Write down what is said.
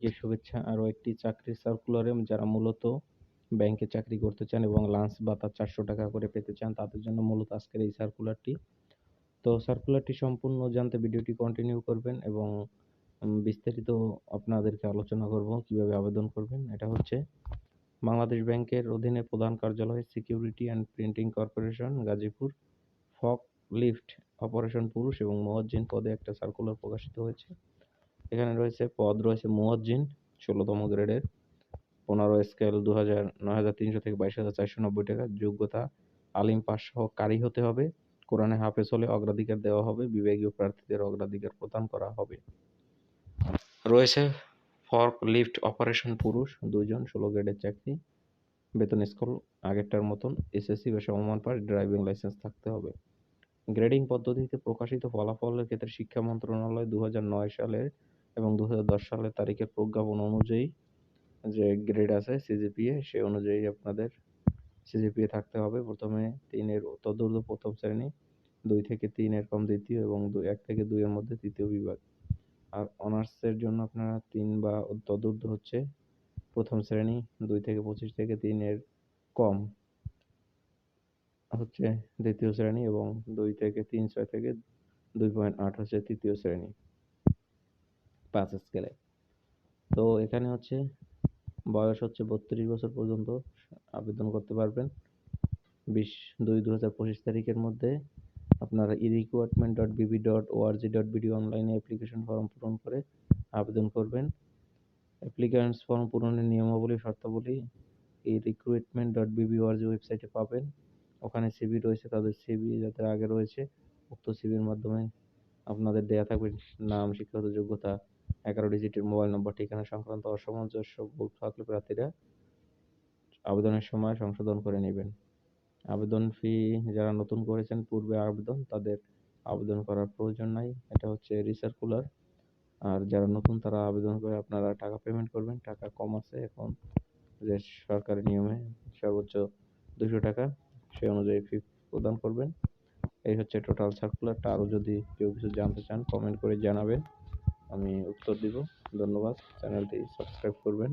যে শুভেচ্ছা আরও একটি চাকরির সার্কুলারে যারা মূলত ব্যাংকে চাকরি করতে চান এবং লাঞ্চ ভাতা চারশো টাকা করে পেতে চান, তাদের জন্য মূলত আজকের এই সার্কুলারটি তো সার্কুলারটি সম্পূর্ণ জানতে ভিডিওটি কন্টিনিউ করবেন এবং বিস্তারিত আপনাদেরকে আলোচনা করব, কীভাবে আবেদন করবেন। এটা হচ্ছে বাংলাদেশ ব্যাংকের অধীনে প্রধান কার্যালয় security and printing corporation Gazipur. ফক লিফট অপারেশন পুরুষ এবং মুয়াজ্জিন পদে একটা সার্কুলার প্রকাশিত হয়েছে। এখানে রয়েছে পদ রয়েছে মুয়াজ্জিন, ষোলোতম গ্রেডের। পনেরো স্কেল দু হাজার নয় হাজার তিনশো থেকে বাইশ হাজার চারশো নব্বই টাকা। যোগ্যতা, আলিম পাস সহ কারি হতে হবে। কোরআনে হাফেজ হলে অগ্রাধিকার দেওয়া হবে। বিভাগীয় প্রার্থীদের অগ্রাধিকার প্রদান করা হবে। রয়েছে ফর্ক লিফট অপারেশন পুরুষ দুজন ষোলো গ্রেডের চাকরি। বেতন স্কুল আগেরটার মতন। এসএসসি বা সমমান পাস, ড্রাইভিং লাইসেন্স থাকতে হবে। গ্রেডিং পদ্ধতিতে প্রকাশিত ফলাফলের ক্ষেত্রে শিক্ষা মন্ত্রণালয় দু হাজার নয় সালের এবং দু হাজার দশ সালের তারিখের প্রজ্ঞাপন অনুযায়ী যে গ্রেড আছে সিজিপিএ সে অনুযায়ী আপনাদের সিজিপিএ থাকতে হবে। প্রথমে তিনের, তদূর্ধ্ব প্রথম শ্রেণি, দুই থেকে তিন এরকম দ্বিতীয় এবং দুই, এক থেকে দুইয়ের মধ্যে তৃতীয় বিভাগ। আর অনার্সের জন্য আপনারা তিন বা তদূর্ধ্ব হচ্ছে প্রথম শ্রেণি, দুই থেকে পঁচিশ থেকে তিনের কম হচ্ছে দ্বিতীয় শ্রেণি এবং দুই থেকে তিন ছয় থেকে দুই পয়েন্ট আট হচ্ছে তৃতীয় শ্রেণি। পাঁচ স্কেলে। তো এখানে হচ্ছে বয়স হচ্ছে বত্রিশ বছর পর্যন্ত, আবেদন করতে পারবেন। বিশ দুই দু হাজার পঁচিশ তারিখের মধ্যে আপনারা e recruitment dot BB dot ORG dot BD অনলাইনে অ্যাপ্লিকেশন ফর্ম পূরণ করে আবেদন করবেন। অ্যাপ্লিকেশনস ফর্ম পূরণের নিয়মাবলী, শর্তাবলী এই রিক্রুটমেন্ট ডট বিবি ওআরজি ওয়েবসাইটে পাবেন। ওখানে সিভি রয়েছে, তাদের সিভি যাদের আগে রয়েছে, উক্ত সিভির মাধ্যমে আপনাদের দেয়া থাকবে নাম, শিক্ষাগত যোগ্যতা এগারো ডিজিটের মোবাইল নম্বর, ঠিকানা সংক্রান্ত অসামঞ্জস্য ভুল থাকলে প্রার্থীরা আবেদনের সময় সংশোধন করে নেবেন। আবেদন ফি যারা নতুন করেছেন, পূর্বে আবেদন, তাদের আবেদন করার প্রয়োজন নাই। এটা হচ্ছে রিসার্কুলার আর যারা নতুন, তারা আবেদন করে আপনারা টাকা পেমেন্ট করবেন। টাকা কম আছে এখন। যে সরকারি নিয়মে সর্বোচ্চ দুশো টাকা, সে অনুযায়ী ফি প্রদান করবেন। এই হচ্ছে টোটাল সার্কুলারটা আরও যদি কেউ কিছু জানতে চান কমেন্ট করে জানাবেন। আমি উত্তর দিব। ধন্যবাদ। চ্যানেলটি সাবস্ক্রাইব করবেন।